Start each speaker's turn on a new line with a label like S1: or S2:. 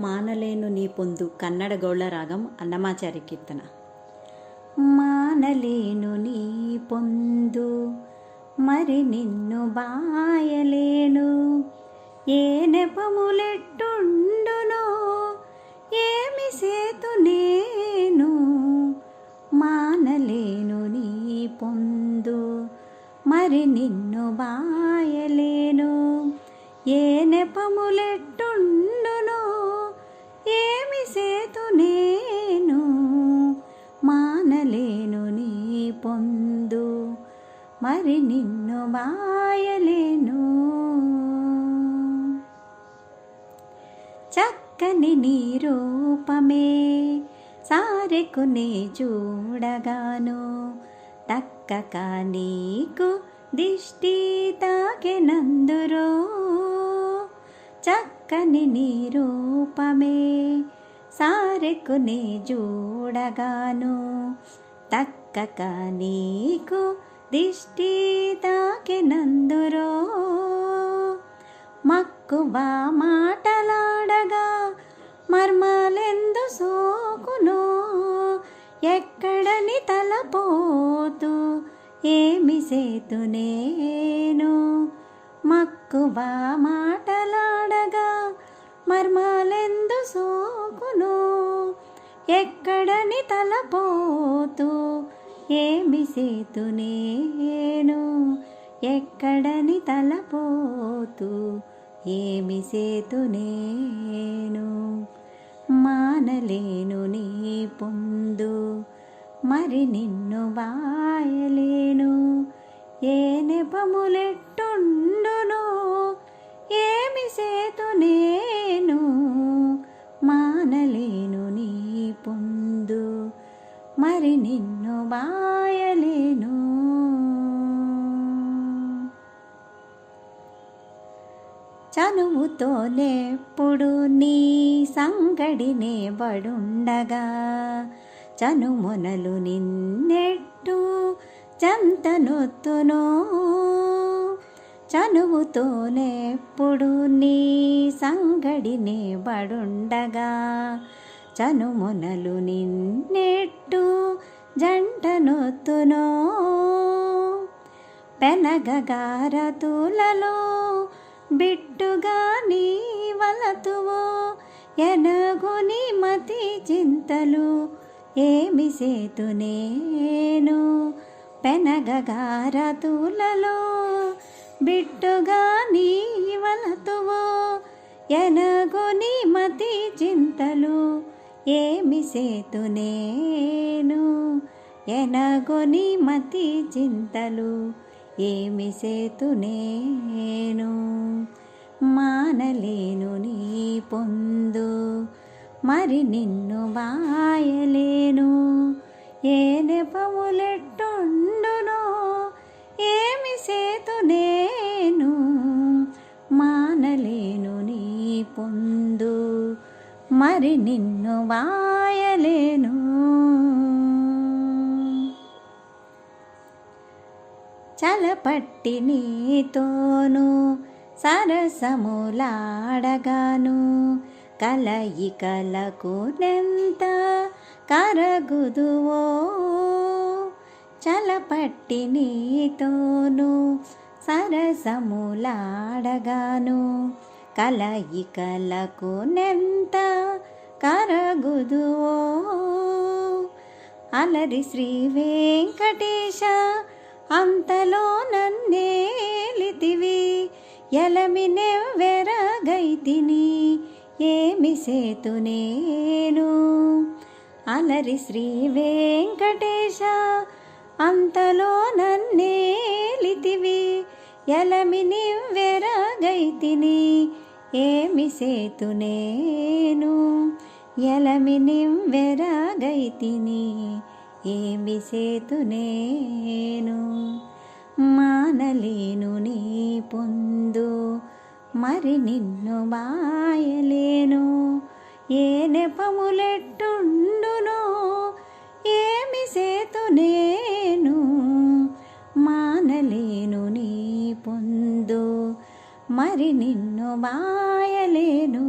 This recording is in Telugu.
S1: మానలేను నీ పొందు కన్నడ గౌళ రాగం అన్నమాచారి కీర్తన.
S2: మానలేను నీ పొందు మరి నిన్ను బాయలేను. ఏ నెపములెట్టుండునో ఏమి సేతు నేను. మానలేను నీ పొందు మరి నిన్ను బాయలేను. ఏ నెపములెట్టు పొందు. మరి నిన్ను మాయలేను. చక్కని నీ రూపమే సారెకునే చూడగాను. తక్కక నీకు దిష్టి తాకెనందురో. చక్కని నీ రూపమే సారెకునే చూడగాను. తక్కక నీకు దిష్టి తాకెనందురో మక్కువ మాటలాడగా మర్మాలెందు సోకునో. ఎక్కడని తలపోతూ ఏమి సేతు నేను. మక్కువ మాటలాడగా మర్మాలెందు సోకును. ఎక్కడని తలపోతూ ఏమి సేతు నేను? ఎక్కడని తలపోతూ ఏమి సేతు నేను? మానలేను నీ పొందు మరి నిన్ను వాయలేను. ఏ నెపములెట్టుండును? ఏమి సేతు నేను? మానలేను నీ పొందు మరి నిన్ను బాయలేను. చనువుతోనెప్పుడు నీ సంగడినే బడుండగా చనుమొనలు నిన్నెట్టు చంతనొత్తును చనువుతోనెప్పుడు నీ సంగడినే బడుండగా చనుమునలు నిన్నెట్టు జంటనొత్తునో. పెనగగారతులలో బిట్టుగా నీ వలతువో. ఎనగుని మతి చింతలు ఏమి సేతు నేను. పెనగగారతులలో బిట్టుగా నీ వలతువో. ఎనగుని మతి చింతలు ఏమి సేతు నేను? ఎనగొని మతి చింతలు ఏమి సేతు నేను? మానలేను నీ పొందు మరి నిన్ను బాయలేను ఏ నెపములెట్టుండును ఏమి సేతు నేను? మానలేను నీ పొందు మరి నిన్ను వాయలేను. చలపట్టి నీతోను సరసములాడగాను. కలయికలకు నెంత కరగుదువో. చలపట్టి నీతోను సరసములాడగాను. కలయికలకు నెంత కరగుదువో అలరి శ్రీ వెంకటేశ అంతలో నన్నేలితివి ఎలమినే వెరగైతిని ఏమి సేతు నేను? అలరి శ్రీ వెంకటేశ అంతలో నన్నేలితివి ఎలమిని వెరగైతిని ఏమి సేతు నేను? ఎలమిని వెరగైతిని ఏమి సేతు నేను? మానలేను నీ పొందు మరి నిన్ను బాయలేను ఏ నెపములెట్టుండునో ఏమి సేతు నేను? మానలేను నీ పొందు మరి నిన్ను మాయలేను